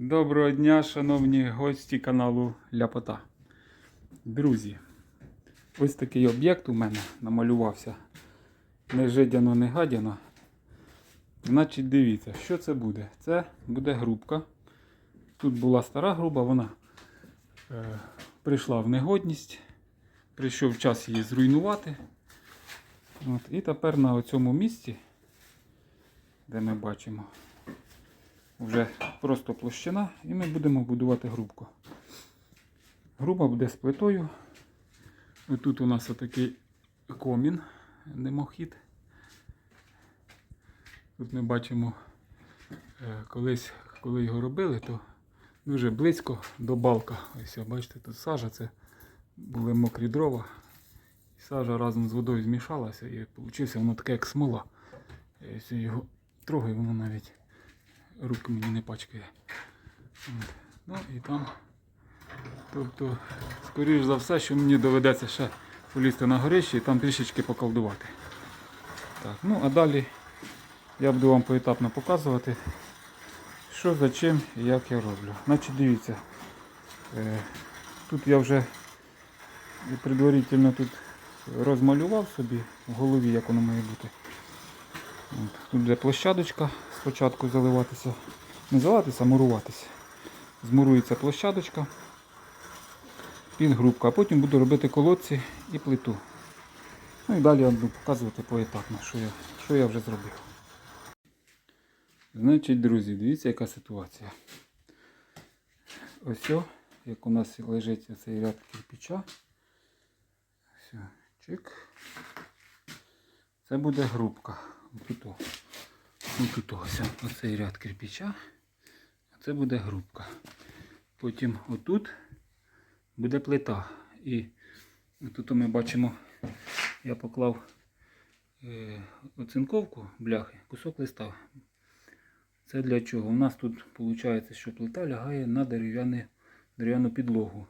Доброго дня, шановні гості каналу Ляпота. Друзі, ось такий об'єкт у мене намалювався. Не жидяно, не гадяно. Значить, дивіться, що це буде? Це буде грубка. Тут була стара груба, вона е, прийшла в негодність. Прийшов час її зруйнувати. От, і тепер на цьому місці, де ми бачимо, вже просто площина, і ми будемо будувати грубку. Груба буде з плитою. Тут у нас отакий комін, димохід. Тут ми бачимо, е, колись, коли його робили, то дуже близько до балка. Ось, бачите, тут сажа, це були мокрі дрова. Сажа разом з водою змішалася і вийшло воно таке, як смола. Я його трогаю, воно навіть руки мені не пачкає. Ну і там. Тобто, скоріш за все, що мені доведеться ще полізти на горище і там трішечки поколдувати. Так, ну а далі я буду вам поетапно показувати, що за чим і як я роблю. Значить, дивіться, е, тут я вже предварительно тут розмалював собі в голові, як воно має бути. Тут буде площадочка спочатку заливатися. Не заливатися, а муруватися. Змурується площадочка, підгрупка, а потім буду робити колодці і плиту. Ну і далі я буду показувати поетапно, що я, що я вже зробив. Значить, друзі, дивіться, яка ситуація. Ось, як у нас лежить цей ряд кирпича. Все, чик. Це буде грубка. Тут. Ось оцей ряд кирпича. Це буде грубка. Потім отут буде плита. І тут ми бачимо, я поклав е, оцинковку бляхи, кусок листа. Це для чого? У нас тут виходить, що плита лягає на дерев'яну підлогу.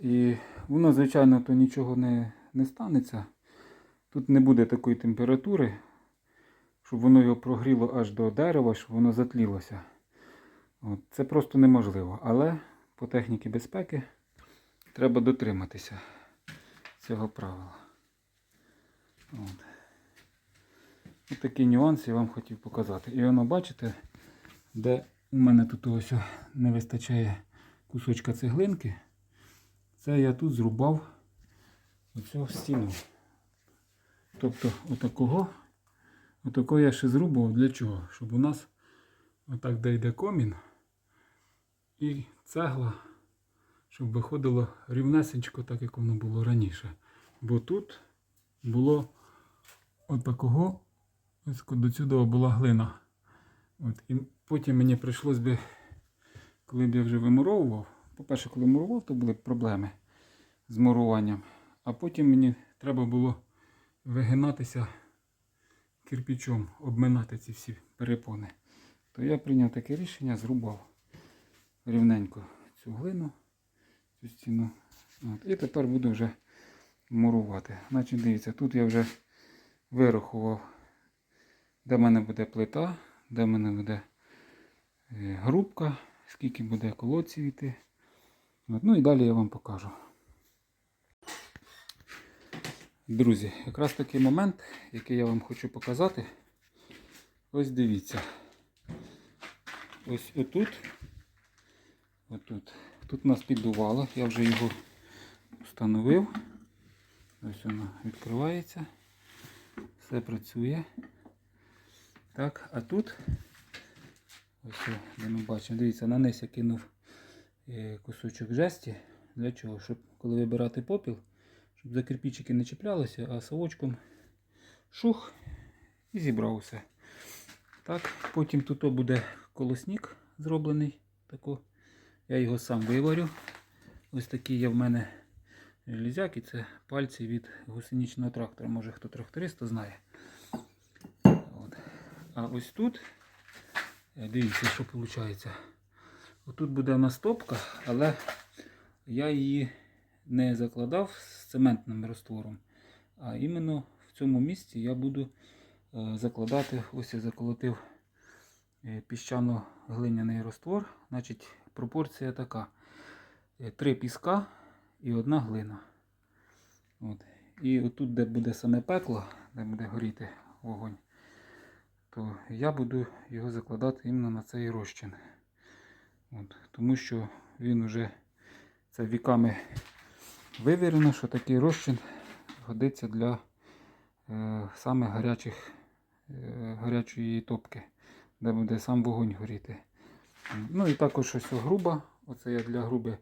І воно, звичайно, то нічого не, не станеться. Тут не буде такої температури, щоб воно його прогріло аж до дерева, щоб воно затлілося. От, це просто неможливо. Але по техніці безпеки треба дотриматися цього правила. От. Ось такі нюанси я вам хотів показати. І воно бачите, де у мене тут ось не вистачає кусочка цеглинки. Це я тут зрубав оцю стіну. Тобто отакого, отакого я ще зрубав для чого? Щоб у нас отак де йде комін і цегла, щоб виходило рівнесенько, так як воно було раніше. Бо тут було отакого, ось до цього була глина. От, і потім мені прийшлось би, коли б я вже вимуровував, по-перше, коли мурував, то були проблеми з муруванням. А потім мені треба було вигинатися кирпичом, обминати ці всі перепони. То я прийняв таке рішення, зрубав рівненько цю глину, цю стіну. От. І тепер буду вже мурувати. Значить, дивіться, тут я вже вирахував, де в мене буде плита, де в мене буде е, грубка, скільки буде колодців йти. Ну і далі я вам покажу. Друзі, якраз такий момент, який я вам хочу показати. Ось дивіться. Ось отут. Отут. Тут нас піддувало, я вже його встановив. Ось воно відкривається. Все працює. Так, а тут, ось де ми бачимо, дивіться, на низ я кинув е, кусочок жесті. Для чого? Щоб коли вибирати попіл, щоб за кирпичики не чіплялося, а совочком шух і зібрав все. Так, потім тут буде колосник зроблений. Тако. Я його сам виварю. Ось такі є в мене железяки, це пальці від гусеничного трактора. Може хто тракторист, то знає. От. А ось тут, е, дивіться, що виходить. Отут буде в нас топка, але я її не закладав з цементним раствором. А іменно в цьому місці я буду е, закладати, ось я заколотив е, піщано-глиняний раствор. Значить, пропорція така: Е, три піска і одна глина. От. І отут, де буде саме пекло, де буде горіти вогонь, то я буду його закладати іменно на цей розчин. От. Тому що він уже це віками вивірено, що такий розчин годиться для е, саме гарячих, е, гарячої топки, де буде сам вогонь горіти. Ну і також ось груба. Оце я для груби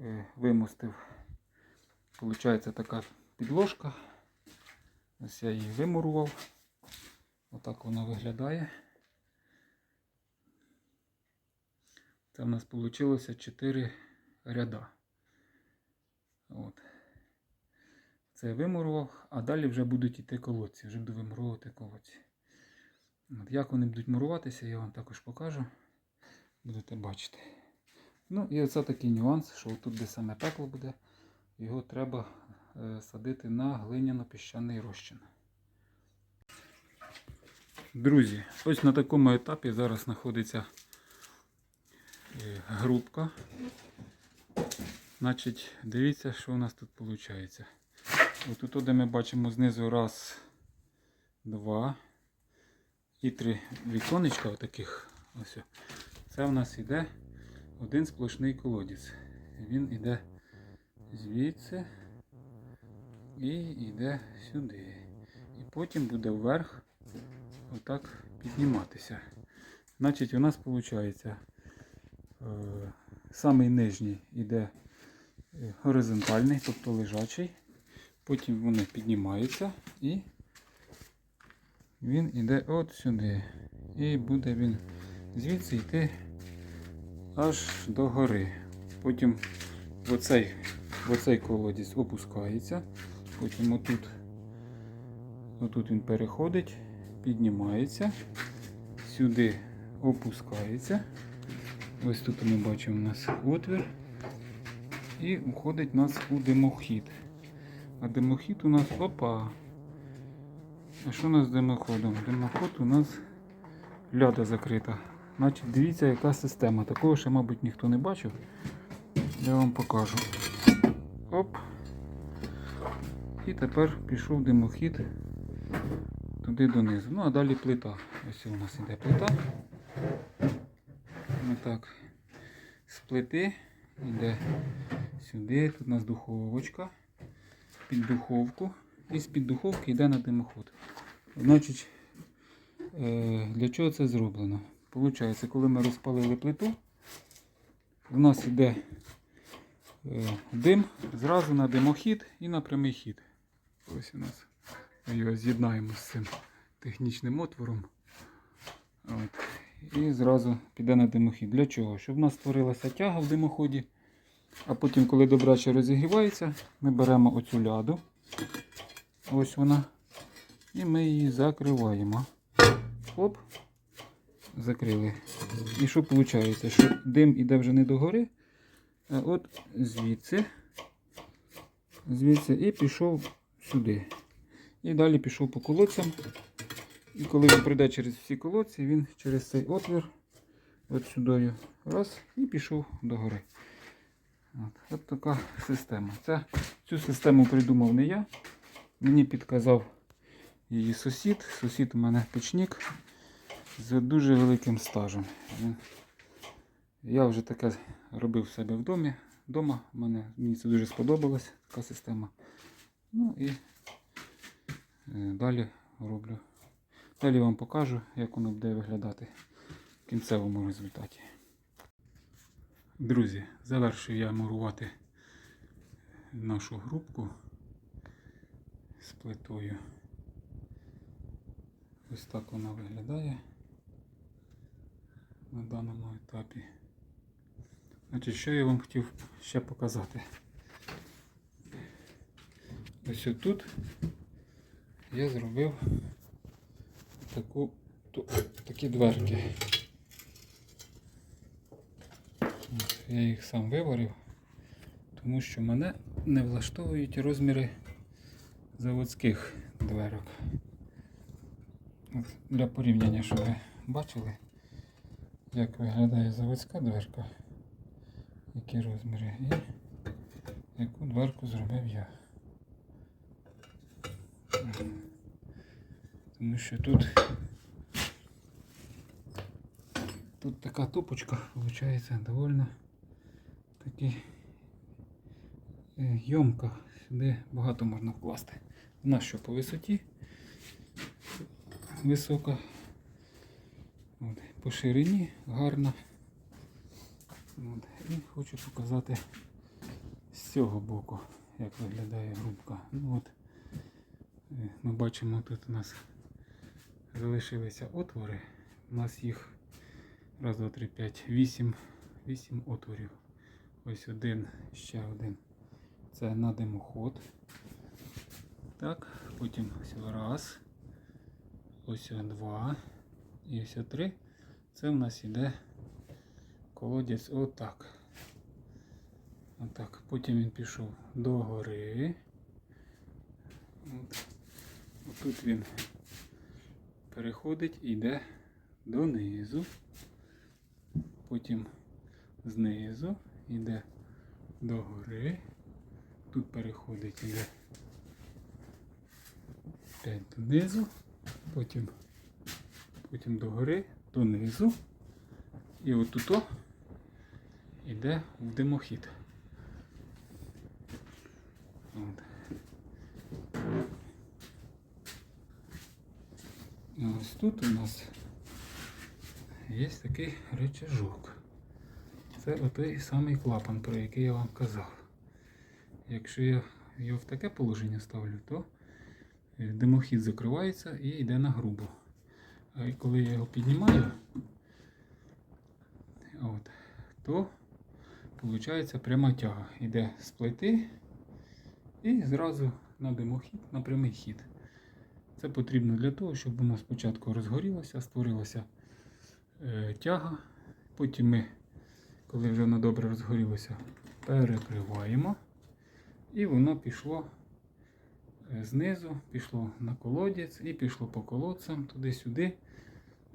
е, вимостив. Получається така підложка. Ось я її вимурував. Отак вона виглядає. Це в нас вийшло 4 ряда. От. Це я вимурував, а далі вже будуть йти колодці, вже буду вимуровувати колодці. От, як вони будуть муруватися, я вам також покажу. Будете бачити. Ну і оце такий нюанс, що тут, де саме пекло буде, його треба е, садити на глиняно-піщаний розчин. Друзі, ось на такому етапі зараз знаходиться е, грубка. Значить, дивіться, що у нас тут виходить. Ось тут, де ми бачимо знизу раз, два і три віконечка отаких. Ось. Це у нас іде один сплошний колодязь. Він іде звідси і йде сюди. І потім буде вверх отак підніматися. Значить, у нас виходить е, самий нижній іде горизонтальний, тобто лежачий. Потім вони піднімаються і він іде от сюди. І буде він звідси йти аж до гори. Потім в оцей, в оцей колодязь опускається. Потім отут, отут він переходить, піднімається, сюди опускається. Ось тут ми бачимо у нас отвір. І уходить у нас у димохід. А димохід у нас опа. А що у нас з димоходом? Димоход у нас ляда закрита. Значить, дивіться, яка система. Такого ще, мабуть, ніхто не бачив. Я вам покажу. Оп. І тепер пішов димохід туди донизу. Ну, а далі плита. Ось у нас іде плита. Отак. З плити йде сюди. Тут у нас духовочка. Під духовку. І з-під духовки йде на димоход. Значить, е, для чого це зроблено? Получається, коли ми розпалили плиту, у нас йде е, дим зразу на димохід і на прямий хід. Ось у нас. Ми його з'єднаємо з цим технічним отвором. От. І зразу піде на димохід. Для чого? Щоб у нас створилася тяга в димоході. А потім, коли добряче розігрівається, ми беремо оцю ляду. Ось вона. І ми її закриваємо. Оп. Закрили. І що виходить? Що дим іде вже не до гори, а от звідси. Звідси і пішов сюди. І далі пішов по колодцям. І коли він прийде через всі колодці, він через цей отвір, от сюди, раз, і пішов до гори. От, от така система. Це, цю систему придумав не я. Мені підказав її сусід. Сусід у мене печник з дуже великим стажем. Я вже таке робив себе в домі. Дома мене, мені це дуже сподобалась така система. Ну і е, далі роблю. Далі вам покажу, як воно буде виглядати в кінцевому результаті. Друзі, завершую я мурувати нашу грубку з плитою. Ось так вона виглядає на даному етапі. Значить, що я вам хотів ще показати? Ось тут я зробив таку, такі дверки. От, Я їх сам виварив, тому що мене не влаштовують розміри заводських дверок. Для порівняння, щоб ви бачили, як виглядає заводська дверка, які розміри, і яку дверку зробив я. Тому що тут тут така топочка, виходить, довольно таки е, йомка. Сюди багато можна вкласти. Вона що по висоті висока. От, по ширині гарна. От, і хочу показати з цього боку, як виглядає грубка. Ну, от, е, ми бачимо, тут у нас залишилися отвори. У нас їх раз, два, три, п'ять, вісім, вісім отворів. Ось один, ще один. Це на димоход. Так, потім ось раз. Ось два. І ось три. Це в нас іде колодязь отак. Отак. Потім він пішов до гори. От. Отут він переходить і йде донизу. Потім знизу йде до гори. Тут переходить іде 5 донизу, потім, потім до гори, донизу. І отут йде в димохід. От. І ось тут у нас є такий рычажок. Це отой самий клапан, про який я вам казав. Якщо я його в таке положення ставлю, то е, димохід закривається і йде на грубу. А коли я його піднімаю, от, то виходить пряма тяга. Йде з плити і зразу на димохід, на прямий хід. Це потрібно для того, щоб воно спочатку розгорілося, створилася е, тяга. Потім ми, коли вже воно добре розгорілося, перекриваємо. І воно пішло е, знизу, пішло на колодязь і пішло по колодцям туди-сюди.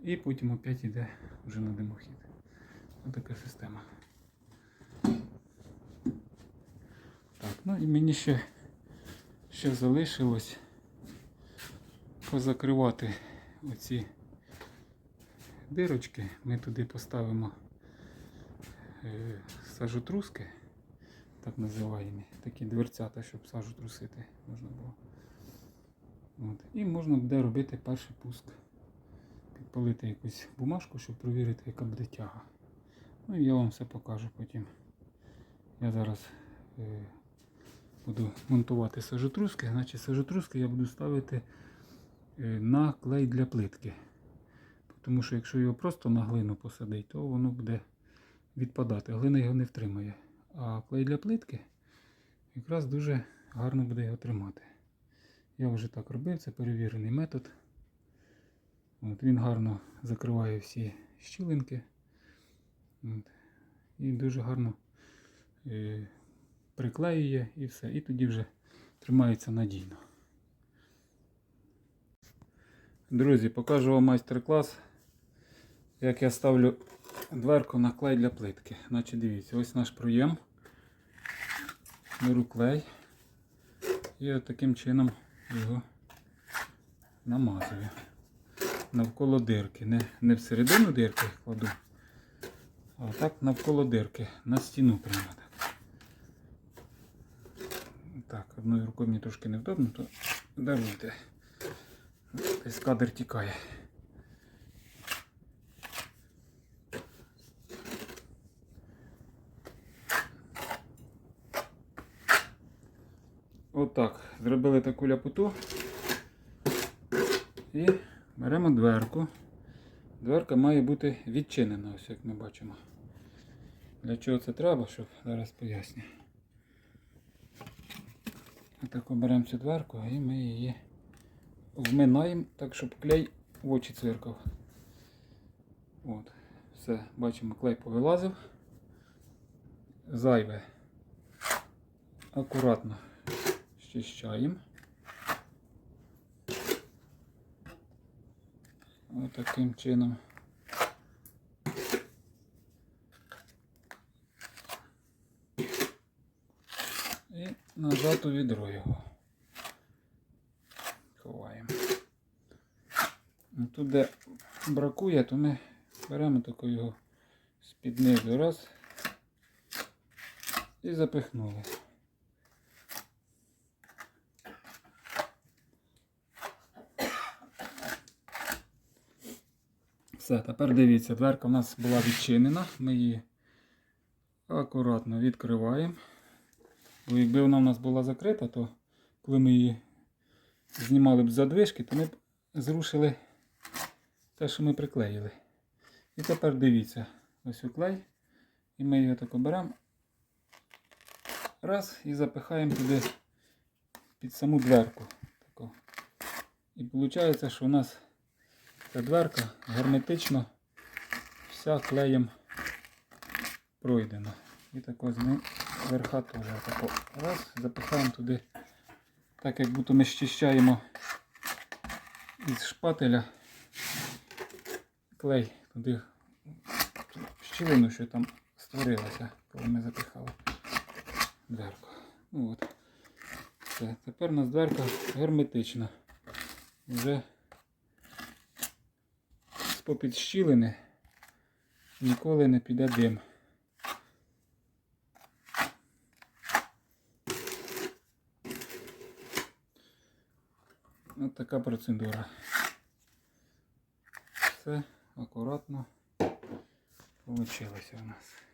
І потім опять йде вже на димохід. Ось така система. Так, ну і мені ще, ще залишилось позакривати оці дирочки. Ми туди поставимо е, сажотруски так називаємо, такі дверцята, щоб сажу трусити можна було. От. І можна буде робити перший пуск. Підпалити якусь бумажку, щоб перевірити, яка буде тяга. Ну і я вам все покажу потім. Я зараз е, буду монтувати сажотруски, значить сажотруски я буду ставити е, на клей для плитки. Тому що якщо його просто на глину посадити, то воно буде відпадати. Глина його не втримає. А клей для плитки якраз дуже гарно буде його тримати. Я вже так робив, це перевірений метод. От, Він гарно закриває всі щілинки. От, і дуже гарно е, приклеює і все. І тоді вже тримається надійно. Друзі, покажу вам майстер-клас, як я ставлю дверку на клей для плитки. Значить, дивіться, ось наш проєм. Беру клей і таким чином його намазую навколо дирки. Не, не всередину дирки кладу, а так навколо дирки, на стіну прямо так. Так, одною рукою мені трошки невдобно, то даруйте. Десь кадр тікає. Отак. Зробили таку ляпоту. І беремо дверку. Дверка має бути відчинена, ось як ми бачимо. Для чого це треба, щоб зараз поясню. Отак беремо цю дверку і ми її вминаємо так, щоб клей в очі цвиркав. От. Все, бачимо, клей повилазив. Зайве. Акуратно Очищаємо. Отаким таким чином. І назад у відро його. Ховаємо. Ну, тут, де бракує, то ми беремо таку його з-під низу раз і запихнули. Все, тепер дивіться, дверка в нас була відчинена, ми її акуратно відкриваємо. Бо якби вона в нас була закрита, то коли ми її знімали б задвижки, то ми б зрушили те, що ми приклеїли. І тепер дивіться, ось у клей. І ми його так беремо. Раз і запихаємо туди під саму дверку. І виходить, що у нас дверка герметично вся клеєм пройдена. І тако з ним верха теж. Раз, запихаємо туди, так як будто ми щищаємо із шпателя клей туди щілину, що там створилося, коли ми запихали дверку. Ну от. Все. Тепер у нас дверка герметична. Вже з-попід щілини ніколи не піде дим. Ось така процедура. Все акуратно вийшло у нас.